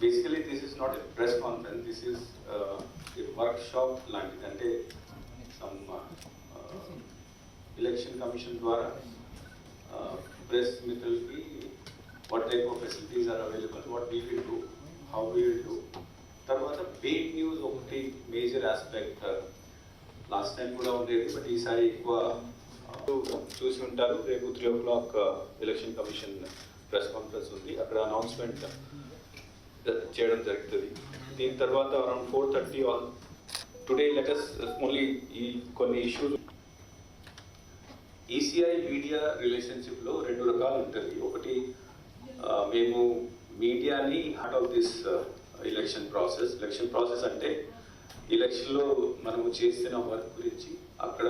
Basically this is not a press conference this is a workshop లాంటిది అంటే some election commission ద్వారా press మిత్రులకి what type of facilities are available what we will do how we will do తర్వాత paid news ఒకటి major aspect last time కూడా ఉండేది but ఈసారి ఎక్కువ ఉంటారు. రేపు three o'clock election commission press conference ఉంది. అక్కడ అనౌన్స్మెంట్ చేయడం జరుగుతుంది. దీని తర్వాత around four thirty all today let's only ఈ కొన్ని ఇష్యూస్ ఈసీఐ మీడియా రిలేషన్షిప్లో రెండు రకాలు ఉంటుంది ఒకటి మేము మీడియాని heart of this election process election process అంటే ఎలక్షన్లో మనము చేసిన వర్క్ గురించి అక్కడ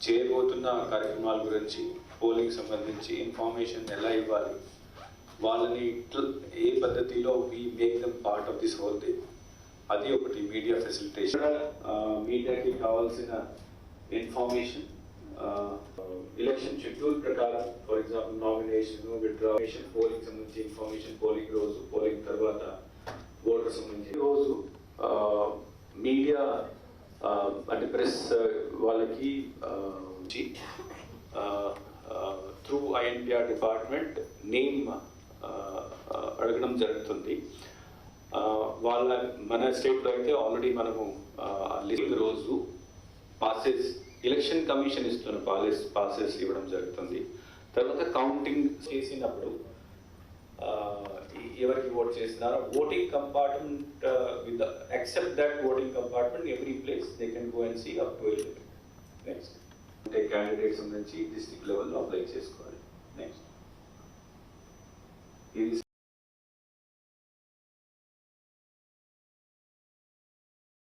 చేయబోతున్న కార్యక్రమాల గురించి పోలింగ్ సంబంధించి ఇన్ఫర్మేషన్ ఎలా ఇవ్వాలి వాళ్ళని ఏ పద్ధతిలో we make them part of this whole day అది ఒకటి మీడియా ఫెసిలిటేషన్ మీడియాకి కావాల్సిన ఇన్ఫర్మేషన్ ఎలక్షన్ షెడ్యూల్ ప్రకారం for example nomination withdrawal polling సంబంధించి ఇన్ఫర్మేషన్ పోలింగ్ రోజు పోలింగ్ తర్వాత ఓటర్ సంబంధించి రోజు మీడియా అంటే ప్రెస్ వాళ్ళకి త్రూ ఐఎన్పిఆర్ డిపార్ట్మెంట్ నేమ్ అడగడం జరుగుతుంది. వాళ్ళ మన స్టేట్లో అయితే ఆల్రెడీ మనము లిస్ట్ రోజు పాసెస్ ఎలక్షన్ కమిషన్ ఇస్తున్న పాలెస్ పాసెస్ ఇవ్వడం జరుగుతుంది. తర్వాత కౌంటింగ్ చేసినప్పుడు ఎవరికి ఓట్ చేసినారో voting compartment with accept that voting compartment every place they can go and see up to next అంటే క్యాండిడేట్స్ నుంచి డిస్ట్రిక్ట్ లెవెల్లో అప్లై చేసుకోవాలి నెక్స్ట్ ఇది